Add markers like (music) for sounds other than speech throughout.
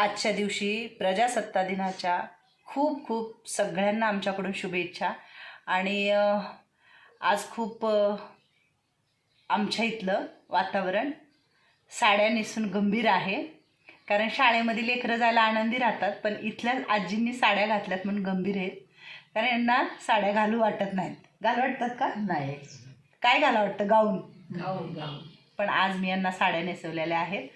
आजच्या दिवशी प्रजासत्ताक दिनाच्या खूप खूप सगळ्यांना आमच्याकडून शुभेच्छा. आणि आज खूप आमच्या इथलं वातावरण साड्या नेसून गंभीर आहे. कारण शाळेमध्ये लेकरं जायला आनंदी राहतात पण इथल्या आजींनी साड्या घातल्यात म्हणून गंभीर आहेत. कारण यांना साड्या घालू वाटत नाहीत. घालू वाटतात का? नाही. काय घाला वाटतं? गाऊन. गाऊन गाऊन. पण आज मी यांना साड्या नेसवलेल्या आहेत.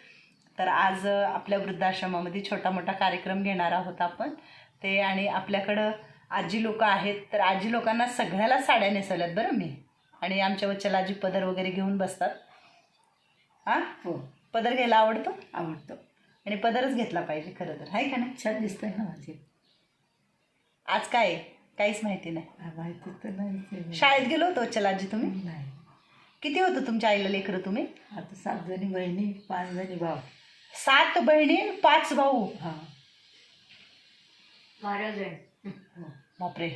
तर आज आपल्या वृद्धाश्रमामध्ये छोटा मोठा कार्यक्रम घेणार आहोत आपण. ते आणि आपल्याकडं आजी लोक आहेत तर आजी लोकांना सगळ्याला साड्या नेसवल्यात बरं मी. आणि आमच्या वच्चला आजी पदर वगैरे घेऊन बसतात. हां? हो. पदर घ्यायला आवडतो? आवडतो. आणि पदरच घेतला पाहिजे खरं तर. आहे का नाही? छान दिसतंय ना माझे आज काय? काहीच माहिती नाही. माहिती तर नाही. शाळेत गेलो होतो वच्चला आजी तुम्ही? नाही. किती होतं तुमच्या आईला लेकरं तुम्ही? आता सात जणी बहिणी पाच जणी भाव सात बहिणी पाच भाऊ. हा. बारा जण हो बापरे.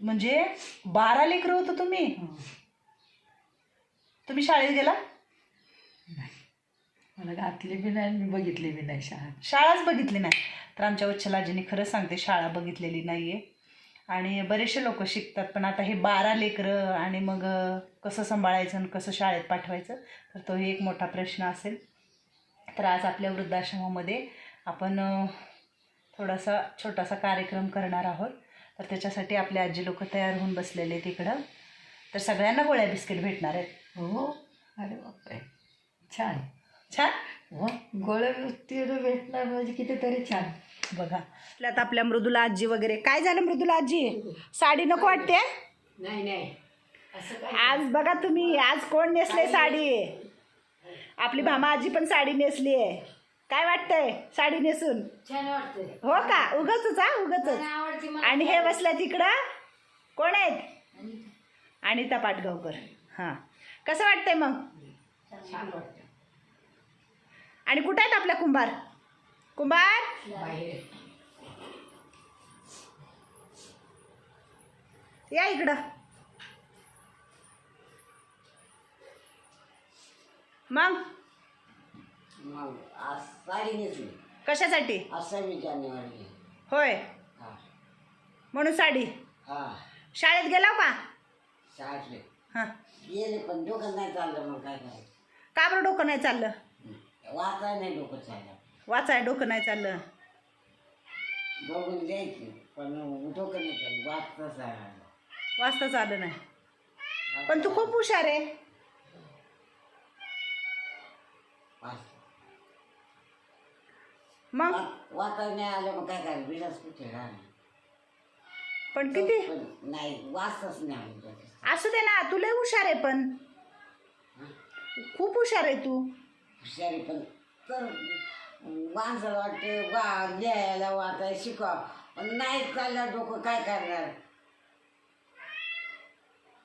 म्हणजे बारा लेकरं होतं तुम्ही? हो. तुम्ही शाळेत गेला? नाही. मला घातली बी नाही मी बघितली बी नाही शाळा. शाळाच बघितली नाही. तर आमच्या वच्छलाजीने खरं सांगते शाळा बघितलेली नाही आहे आणि बरेचसे लोक शिकतात पण आता हे बारा लेकरं आणि मग कसं सांभाळायचं आणि कसं शाळेत पाठवायचं? तर तोही एक मोठा प्रश्न असेल. तर आज आपल्या वृद्धाश्रमामध्ये आपण थोडासा छोटासा कार्यक्रम करणार आहोत. तर त्याच्यासाठी आपले आजी लोक तयार होऊन बसलेले आहेत इकडं. तर सगळ्यांना गोळ्या बिस्किट भेटणार आहेत. हो? अरे बापरे. छान. छान? हो गोळ्या तीर भेटणार म्हणजे कितीतरी छान. बघा. आपल्यात आपल्या मृदुला आजी वगैरे. काय झालं मृदुला आजी? साडी नको वाटते? नाही नाही. आज बघा तुम्ही. आज कोण नेसले साडी? आपली भामा आजी पण साडी नेसली आहे. काय वाटतंय साडी नेसून? छान वाटतंय. हो का? उगच हा उगच आणि हे बसल्या तिकडं? कोण आहेत? अनिता. पाटगावकर. हां. कसं वाटतंय मग? आणि कुठं आहेत आपल्या कुंभार? कुंभार? या इकडं. मग? मग आज कशासाठी? आज सव्वीस जानेवारी होय. हा. म्हणून साडी? हा. शाळेत गेला का? हां. गेले पण डोकं नाही चाललं मग काय करायचं? का बरं डोकं नाही चाललं? वाचाय नाही डोकं चाललं. वाचाय डोकं नाही चाललं. बघून द्यायची पण डोकं नाही चाललं. वाचताच आहे वाचताच आलं नाही. पण तू खूप हुशार आहे. मग? वा- वाचाय नाही आलं मग काय करायचं? बिलास कुठे राहणार? पण किती? पण नाही वाचताच नाही आलं डोक्यात. असू दे ना तू लय हुशार आहे पण. खूप हुशार आहे तू. हुशारी पण तर माणसाला वाटते वा लिहायला वाचायला शिकवा. पण नाही चाललं डोकं काय करणार?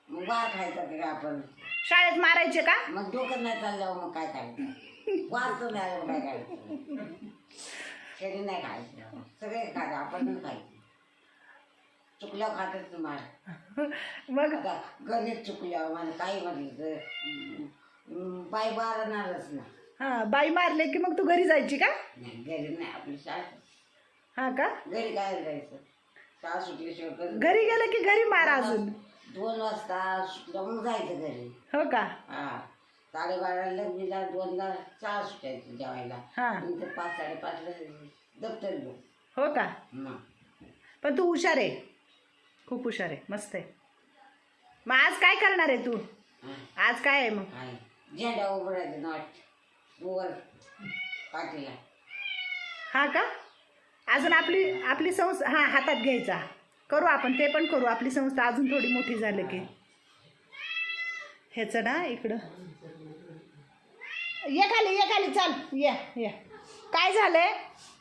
मग बार खायचा का काय आपण? शाळेत मारायचे का? मग डोकं नाही चालल्यावर मग काय करायचं? वाचतं नाही मग काय करायचं शरीर नाही खायचं. सगळे खायचं आपण नाही खायचं. चुकल्यावर खातच मार मग? आता गणित चुकल्यावर मला काही म्हटलं बाई बारणारच ना. हा बाई मारले की मग तू घरी जायची का? नाही घरी नाही आपली शाळा हा का? घरी काय जायचं? शाळा सुटल्याशिवाय कधी- घरी गेलं की घरी मारा अजून. दोन वाजता सुटलं मग जायचं घरी. हो का? हा. साडेबारा लग्नीला दोनला चहा सुटायचं जेवायला. हा. नंतर पाच साडेपाचला दप्तर घेऊ. हो का? मग. पण तू हुशार आहे. खूप हुशार आहे. मस्त आहे. मग आज काय करणार आहे तू? हा, आज काय आहे मग? झेंडा उभरायचं नॉट वर पाठीला. हा का? अजून आपली आपली संस्था हां हातात घ्यायचा. करू आपण ते पण करू. आपली संस्था अजून थोडी मोठी झालं की. ह्याचं ना इकडं. ये खाली ये खाली चाल. ये ये. काय झालंय?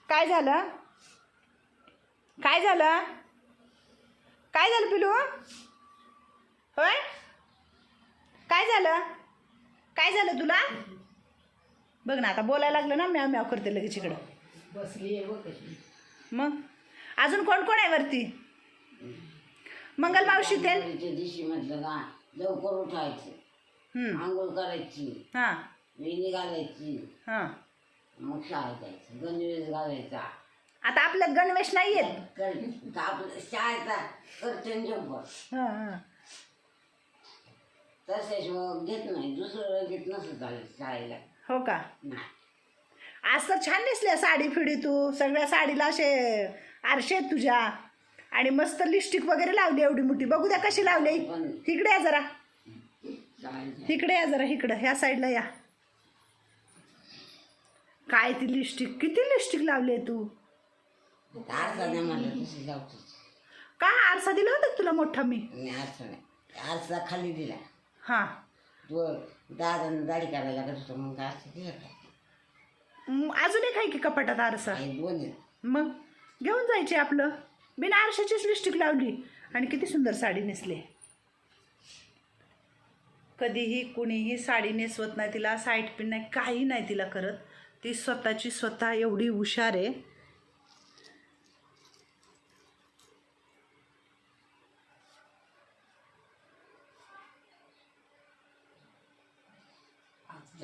काय झालं? काय झालं? काय झालं पिलू? होय? काय झालं? काय झालं तुला? बघ ना आता बोलायला लागलं ना म्याव म्याव करते लगेच इकडं. बसली मग? अजून कोण कोण आहे वरती? मंगल मावशी ते दिवशी म्हटलं ना लवकर उठायचं. हम्म, आंघोळ करायची. हां. वेणी घालायची हां. मग शाळेत जायचं. गणवेश घालायचा. आता आपल्यात गणवेश नाही आहेत कर- आपलं शाळेचा कर्तन जंपर हां हां. तशाशिवाय घेत नाही. दुसरं घेत नसतं चालेल शाळेला. हो का? नाही. आज तर छान दिसल्या साडी फिडी तू. सगळ्या साडीला असे आरशे आहेत तुझ्या. आणि मस्त लिपस्टिक वगैरे लावली एवढी मोठी. बघू द्या कशी लावली. इकडे या जरा. शाळेत इकडे या जरा इकडं. ह्या साईडला या. काय ती लिपस्टिक किती लिपस्टिक लावली आहे तू? आरसा नाही म्हणलं तशी लावतो. का आरसा दिला होता का तुला मोठा मी? आणि आरसा नाही. आरसा खाली दिला. हां. तो दादानं दाढी करायला लागत होतं मग आरसा दिला का म, अजून एक आहे की कपाटात आरसा? दोन. मग घेऊन जायचे आपलं. बिना आरशाचीच लिपस्टिक लावली. आणि किती सुंदर साडी नेसली. कधीही कुणीही साडी नेसवत नाही तिला साईड पिन नाही काही नाही तिला करत. ती स्वतःची स्वतः एवढी हुशार आहे.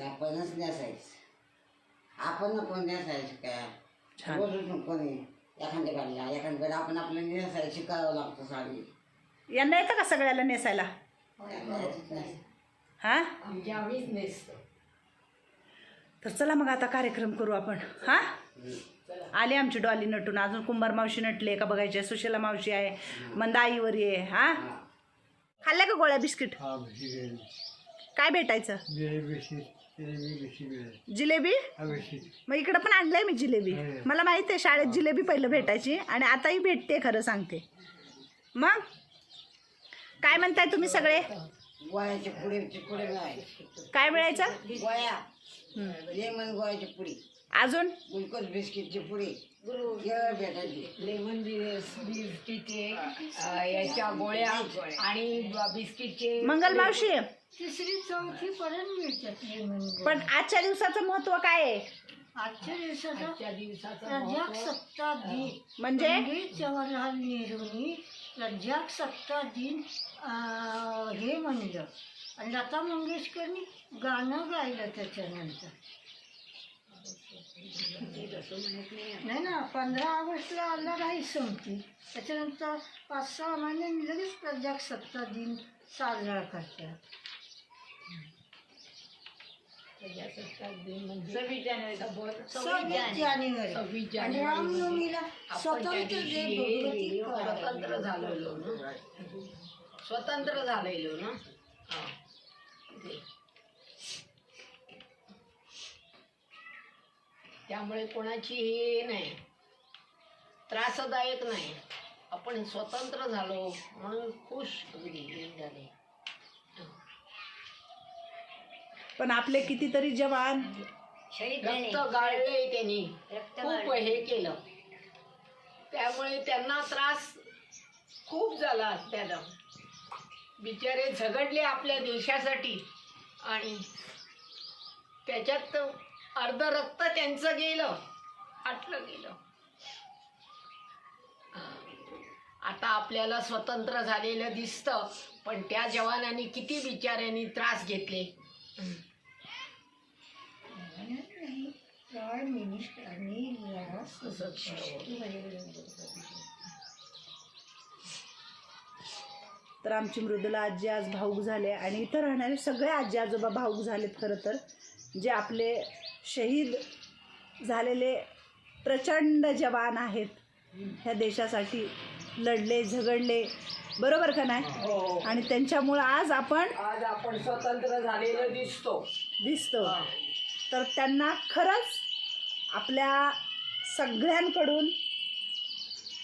आपणच नेसायचं. आपण कोण नेसायचं काय. रोज कोणी एखाद्या गाडीला एखाद्या गाडी आपण आपलं नेसायला शिकावं लागतं साडी. यांना येतं का सगळ्याला नेसायला? हां? आमची आम्हीच नेसतो. तर चला मग आता कार्यक्रम करू आपण. हां? आली आमची डॉली नटून. अजून कुंभार मावशी नटले का बघायचे? सुशेला मावशी आहे मंदाईवर आहे हां? खाल्ल्या का गोळ्या बिस्किट? हा काय भेटायचं? जिलेबी हा मग इकडं पण आणलंय मी जिलेबी. मला माहिती आहे शाळेत जिलेबी पहिलं भेटायची आणि आताही भेटते खरं सांगते. मग? काय म्हणताय तुम्ही सगळे? काय मिळायचं? लेमन गोळ्याची पुडी अजून? ग्लुकोज बिस्किटची पुडी केळ भेटायची. लेमन बिस्किटचे याच्या गोळ्या आणि बिस्किटचे. मंगल मावशी. तिसरी चौथी पर्यंत मिळतात लेमन पण आजच्या दिवसाचं महत्त्व काय आहे? आजच्या दिवसाचा आजच्या दिवसाचा प्रजाक सत्ता दिन. म्हणजे? पंडित जवाहरलाल नेहरूंनी प्रजाक सत्ता दिन अं, हे म्हणलं. आणि लता मंगेशकरनी गाणं गायलं त्याच्यानंतर. नाही ना पंधरा ऑगस्टला आला राहील संपती त्याच्यानंतर पाच सहा महिन्यांनी लगेच प्रजाक सत्ता दिन साजरा करतात. सव्वीस जानेवारीचा बोल सव्वीस जानेवारी. सव्वीस आणि जानेवारी रामनवमीला आपण त्या स्वतंत्र भगवती. स्वतंत्र झालेलो ना. स्वतंत्र झालेलो ना हा. ते. त्यामुळे कोणाची हे नाही. त्रासदायक नाही. आपण स्वतंत्र झालो म्हणून खुश अगदी झाले. पण आपले कितीतरी जवान रक्त गाळले त्यांनी. खूप हे केलं. त्यामुळे त्यांना त्रास खूप झाला त्याला बिचारे झगडले आपल्या देशासाठी. आणि त्याच्यात अर्ध रक्त त्यांचं गेलं. आटलं गेलं. आता आपल्याला स्वतंत्र झालेलं दिसतं पण त्या जवानांनी किती बिचाऱ्यांनी त्रास घेतले. तर आमची मृदुला आजी आज भाऊक झाले आणि इथं राहणारे सगळे आजी आजोबा भाऊक झालेत खरं तर जे आपले शहीद झालेले प्रचंड जवान आहेत. ह्या देशासाठी लढले झगडले. बरोबर का नाही? आणि त्यांच्यामुळं आज आपण आज आपण स्वतंत्र झालेलं दिसतो. दिसतो. तर त्यांना खरंच आपल्या सगळ्यांकडून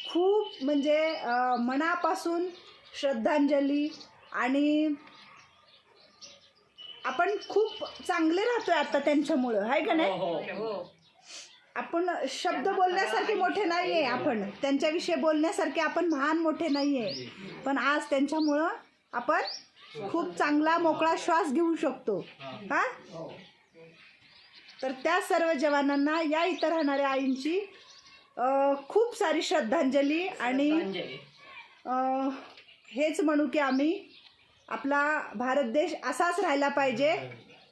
खूप म्हणजे मनापासून श्रद्धांजली आणि आपण खूप चांगले राहतोय आता त्यांच्यामुळं आहे का नाही? आपण शब्द बोलण्यासारखे मोठे नाही आहे आपण. त्यांच्याविषयी बोलण्यासारखे आपण महान मोठे नाही आहे पण आज त्यांच्यामुळं आपण खूप चांगला मोकळा श्वास घेऊ शकतो. हा? तर त्या सर्व जवानांना या इथं राहणाऱ्या आईंची खूप सारी श्रद्धांजली आणि हेच म्हणू की आम्ही आपला भारत देश असाच राहायला पाहिजे.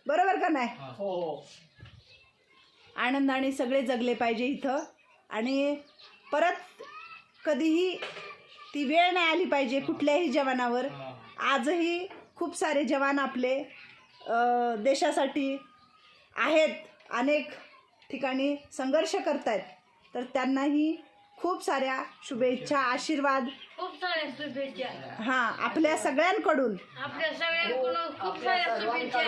बरोबर का नाही? हो. आनंदाने सगळे जगले पाहिजे इथं. आणि परत कधीही ती वेळ नाही आली पाहिजे कुठल्याही जवानावर. आजही खूप सारे जवान आपले देशासाठी आहेत. अनेक ठिकाणी संघर्ष करत आहेत तर त्यांनाही खूप साऱ्या शुभेच्छा आशीर्वाद. खूप साऱ्या शुभेच्छा. हां आपल्या सगळ्यांकडून. आपल्या सगळ्यांकडून खूप साऱ्या शुभेच्छा.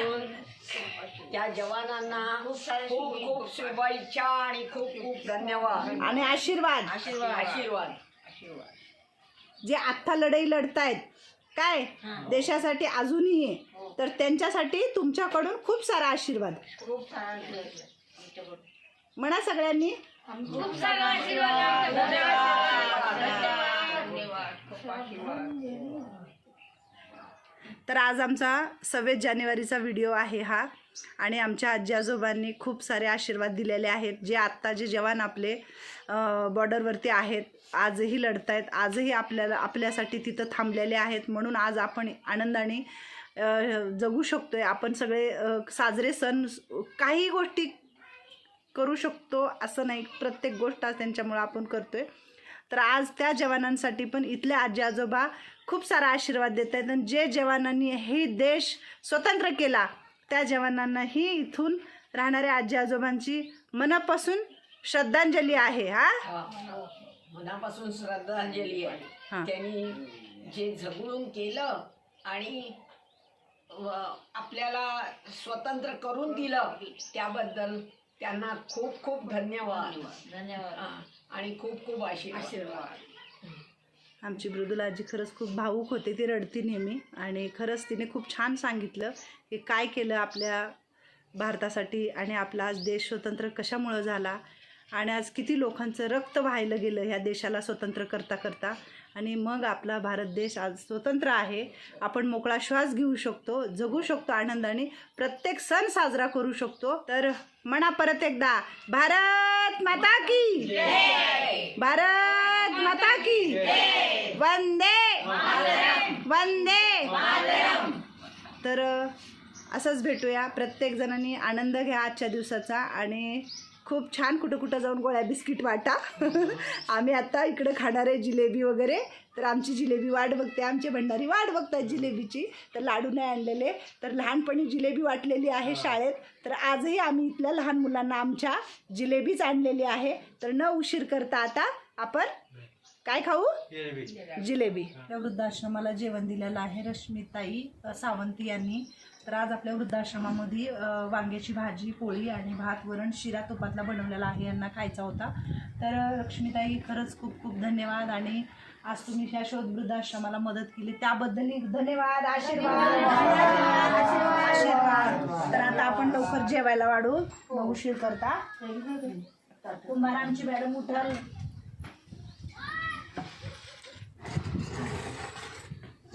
त्या जवानांना खूप खूप शुभेच्छा. आणि खूप खूप धन्यवाद. आणि आशीर्वाद. आशीर्वाद. जे आत्ता लढाई लढतायत काय? देशासाठी अजूनही तर त्यांच्यासाठी तुमच्याकडून खूप सारा आशीर्वाद. खूप सारा म्हणा सगळ्यांनी. खूप सारा आशीर्वाद तर आज आमचा सव्वीस जानेवारीचा व्हिडिओ आहे हा. आणि आमच्या आजी आजोबांनी खूप सारे आशीर्वाद दिलेले आहेत. जे आत्ता जे जवान आपले बॉर्डरवरती आहेत आजही लढत आहेत आजही आपल्याला आपल्यासाठी तिथं थांबलेले आहेत. म्हणून आज आपण आनंदाने जगू शकतो आहे आपण सगळे साजरे सण काही गोष्टी करू शकतो असं नाही. प्रत्येक गोष्ट आज त्यांच्यामुळं आपण करतोय. तर आज त्या जवानांसाठी पण इथले आजी आजोबा खूप सारा आशीर्वाद देत आहेत. आणि जे जवानांनी हे देश स्वतंत्र केला त्या जवानांनाही इथून राहणाऱ्या आजी आजोबांची मनापासून श्रद्धांजली आहे हा. मनापासून श्रद्धांजली. आहे. त्यांनी जे झगडून केलं आणि आपल्याला स्वतंत्र करून दिलं त्याबद्दल त्यांना खूप खूप धन्यवाद. धन्यवाद. आणि खूप खूप आशीर्वाद. आमची मृदुला आजी खरंच खूप भावूक होते ती रडती नेहमी. आणि खरंच तिने खूप छान सांगितलं की काय केलं आपल्या भारतासाठी आणि आपला आज देश स्वतंत्र कशामुळं झाला. आणि आज किती लोकांचं रक्त वाहिलं गेलं ह्या देशाला स्वतंत्र करता करता. आणि मग आपला भारत देश आज स्वतंत्र आहे. आपण मोकळा श्वास घेऊ शकतो जगू शकतो आनंदाने. प्रत्येक सण साजरा करू शकतो. तर म्हणा परत एकदा. भारत माता की भारत माता की वंदे वंदे. तर असंच भेटूया. प्रत्येक जणांनी आनंद घ्या आजच्या दिवसाचा आणि खूप छान कुठं कुठं जाऊन गोळ्या बिस्किट वाटा. (laughs) आम्ही आता इकडे खाणार आहे जिलेबी वगैरे. तर आमची जिलेबी वाट बघते. आमचे भंडारी वाट बघतात जिलेबीची. तर लाडू नाही आणलेले. तर लहानपणी जिलेबी वाटलेली आहे शाळेत. तर आजही आम्ही इथल्या लहान मुलांना आमच्या जिलेबीच आणलेली आहे. तर न उशीर करता आता आपण काय खाऊ? जिलेबी. त्या वृद्धाश्रमाला जेवण दिलेलं आहे रश्मिताई सावंत यांनी. तर आज आपल्या वृद्धाश्रमामध्ये वांग्याची भाजी पोळी आणि भात वरण शिरा तुपातला बनवलेला आहे यांना खायचा होता. तर लक्ष्मीताई खरंच खूप खूप धन्यवाद आणि आज तुम्ही ह्या शोध वृद्धाश्रमाला मदत केली. त्याबद्दल धन्यवाद आशीर्वाद. आशीर्वाद. तर आता आपण लवकर जेवायला वाढू. उशीर करता. कुंभारांची मॅडम उठाल.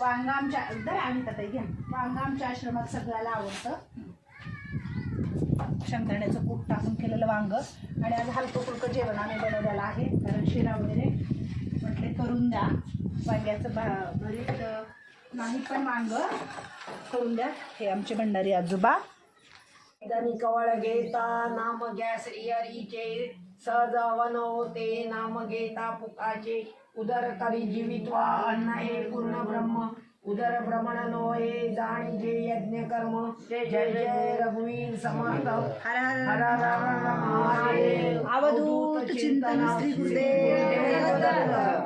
वांगामच्या दर आणि ताई? घ्या. वांगामच्या आश्रमात सगळ्याला आवडतं. शंकरण्याचं कूट टाकून केलेलं वांग. आणि आज हलकं फुलकं जेवण आम्ही बनवलेलं आहे. कारण शिरा वगैरे म्हटले करून द्या. वांग्याचं भा भरीत नाही पण वांग करून द्या. हे आमचे भंडारी आजोबा. धनी कवळ घेता नाम घ्या श्री हरीचे. सहज वन होते नाम घेता पुकाचे. उदर करी जीवित्वा अन्न हे पूर्ण ब्रह्म। उदर भ्रमण नो हे जाणी जे यज्ञ कर्म। जय जय जय रघुवीर समर्थ। हर हर हर अवधूत चिंतन श्री गुरुदेव।